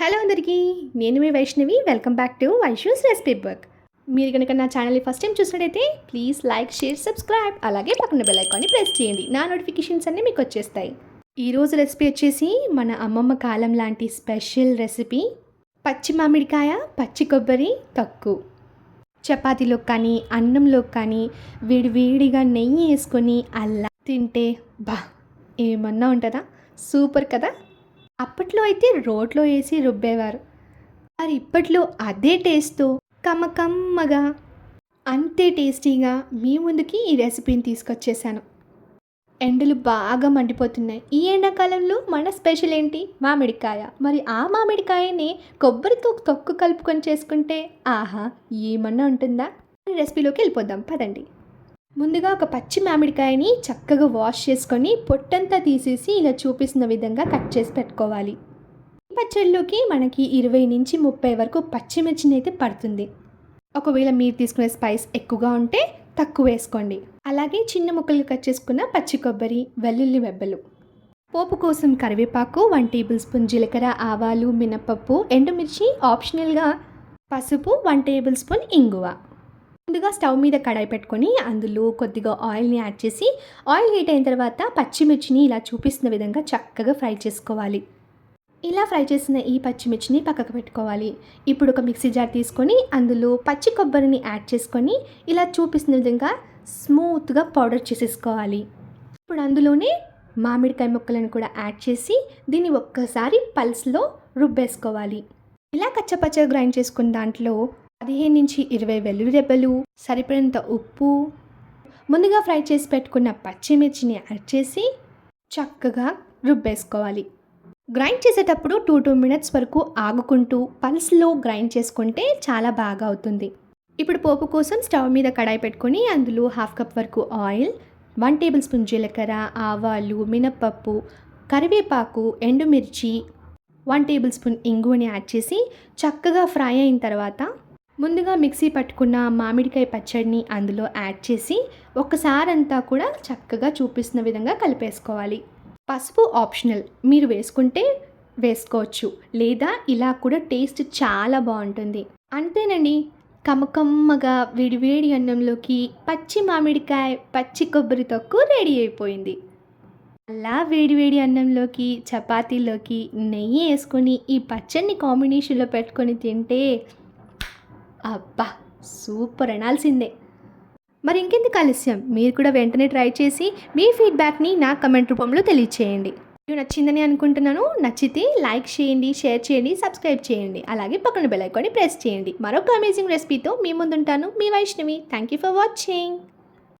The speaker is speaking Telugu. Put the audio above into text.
హలో అందరికీ నేను మీ Vaishnavi welcome back to Vaishu's recipe book మీరు కనుక నా ఛానల్ని ఫస్ట్ టైం చూసినట్టయితే ప్లీజ్ లైక్ షేర్ సబ్స్క్రైబ్ అలాగే పక్కన బెల్ ఐకాన్ని ప్రెస్ చేయండి. నా నోటిఫికేషన్స్ అన్నీ మీకు వచ్చేస్తాయి. ఈరోజు రెసిపీ వచ్చేసి మన అమ్మమ్మ కాలం లాంటి స్పెషల్ రెసిపీ పచ్చి మామిడికాయ పచ్చి కొబ్బరి తక్కు. చపాతీలో కానీ అన్నంలో కానీ విడివిడిగా నెయ్యి వేసుకొని అలా తింటే బా ఏమన్నా ఉంటుందా? సూపర్ కదా? అప్పట్లో అయితే రోట్లో వేసి రుబ్బేవారు. మరి ఇప్పట్లో అదే టేస్ట్తో కమ్మకమ్మగా అంతే టేస్టీగా మీ ముందుకి ఈ రెసిపీని తీసుకొచ్చేసాను. ఎండలు బాగా మండిపోతున్నాయి. ఈ ఎండాకాలంలో మన స్పెషల్ ఏంటి? మామిడికాయ. మరి ఆ మామిడికాయని కొబ్బరితో తొక్కు కలుపుకొని చేసుకుంటే ఆహా ఏమన్నా ఉంటుందా? రెసిపీలోకి వెళ్ళిపోదాం. పదండి. ముందుగా ఒక పచ్చి మామిడికాయని చక్కగా వాష్ చేసుకొని పొట్టంతా తీసేసి ఇలా చూపిస్తున్న విధంగా కట్ చేసి పెట్టుకోవాలి. ఈ మనకి ఇరవై నుంచి ముప్పై వరకు పచ్చిమిర్చిని అయితే పడుతుంది. ఒకవేళ మీరు తీసుకునే స్పైస్ ఎక్కువగా ఉంటే తక్కువ వేసుకోండి. అలాగే చిన్న ముక్కలు కట్ చేసుకున్న పచ్చి కొబ్బరి వెల్లుల్లి వెబ్బలు పోపు కోసం కరివేపాకు వన్ టేబుల్ స్పూన్ జీలకర్ర ఆవాలు మినపప్పు ఎండుమిర్చి ఆప్షనల్గా పసుపు వన్ టేబుల్ స్పూన్ ఇంగువ. ముందుగా స్టవ్ మీద కడాయి పెట్టుకొని అందులో కొద్దిగా ఆయిల్ని యాడ్ చేసి ఆయిల్ హీట్ అయిన తర్వాత పచ్చిమిర్చిని ఇలా చూపిస్తున్న విధంగా చక్కగా ఫ్రై చేసుకోవాలి. ఇలా ఫ్రై చేసిన ఈ పచ్చిమిర్చిని పక్కకు పెట్టుకోవాలి. ఇప్పుడు ఒక మిక్సీ జార్ తీసుకొని అందులో పచ్చి కొబ్బరిని యాడ్ చేసుకొని ఇలా చూపిస్తున్న విధంగా స్మూత్గా పౌడర్ చేసేసుకోవాలి. ఇప్పుడు అందులోనే మామిడికాయ ముక్కలను కూడా యాడ్ చేసి దీన్ని ఒక్కసారి పల్స్లో రుబ్బేసుకోవాలి. ఇలా కచ్చపచ్చగా గ్రైండ్ చేసుకున్న దాంట్లో పదిహేను నుంచి ఇరవై వెల్లుల్లి రెబ్బలు ఉప్పు ముందుగా ఫ్రై చేసి పెట్టుకున్న పచ్చిమిర్చిని యాడ్ చేసి చక్కగా రుబ్బేసుకోవాలి. గ్రైండ్ చేసేటప్పుడు టూ టూ మినిట్స్ వరకు ఆగుకుంటూ పల్స్లో గ్రైండ్ చేసుకుంటే చాలా బాగా అవుతుంది. ఇప్పుడు పోపు కోసం స్టవ్ మీద కడాయి పెట్టుకొని అందులో హాఫ్ కప్ వరకు ఆయిల్ వన్ టేబుల్ స్పూన్ జీలకర్ర ఆవాలు మినప్పప్పు కరివేపాకు ఎండుమిర్చి వన్ టేబుల్ స్పూన్ ఇంగువని యాడ్ చేసి చక్కగా ఫ్రై అయిన తర్వాత ముందుగా మిక్సీ పట్టుకున్న మామిడికాయ పచ్చడిని అందులో యాడ్ చేసి ఒకసారి అంతా కూడా చక్కగా చూపిస్తున్న విధంగా కలిపేసుకోవాలి. పసుపు ఆప్షనల్. మీరు వేసుకుంటే వేసుకోవచ్చు. లేదా ఇలా కూడా టేస్ట్ చాలా బాగుంటుంది. అంతేనండి. కమ్మకమ్మగా వేడివేడి అన్నంలోకి పచ్చి మామిడికాయ పచ్చి కొబ్బరి తొక్కు రెడీ అయిపోయింది. అలా వేడివేడి అన్నంలోకి చపాతీలోకి నెయ్యి వేసుకొని ఈ పచ్చడిని కాంబినేషన్లో పెట్టుకొని తింటే అబ్బా సూపర్ అనాల్సిందే. మరి ఇంకెందుకు ఆలస్యం? మీరు కూడా వెంటనే ట్రై చేసి మీ ఫీడ్బ్యాక్ని నా కమెంట్ రూపంలో తెలియచేయండి. వీడియో నచ్చిందని అనుకుంటున్నాను నచ్చితే లైక్ చేయండి షేర్ చేయండి సబ్స్క్రైబ్ చేయండి. అలాగే పక్కన బెల్ ఐకాన్ని ప్రెస్ చేయండి. మరొక అమేజింగ్ రెసిపీతో మీ ముందుంటాను. మీ Vaishnavi. Thank you for watching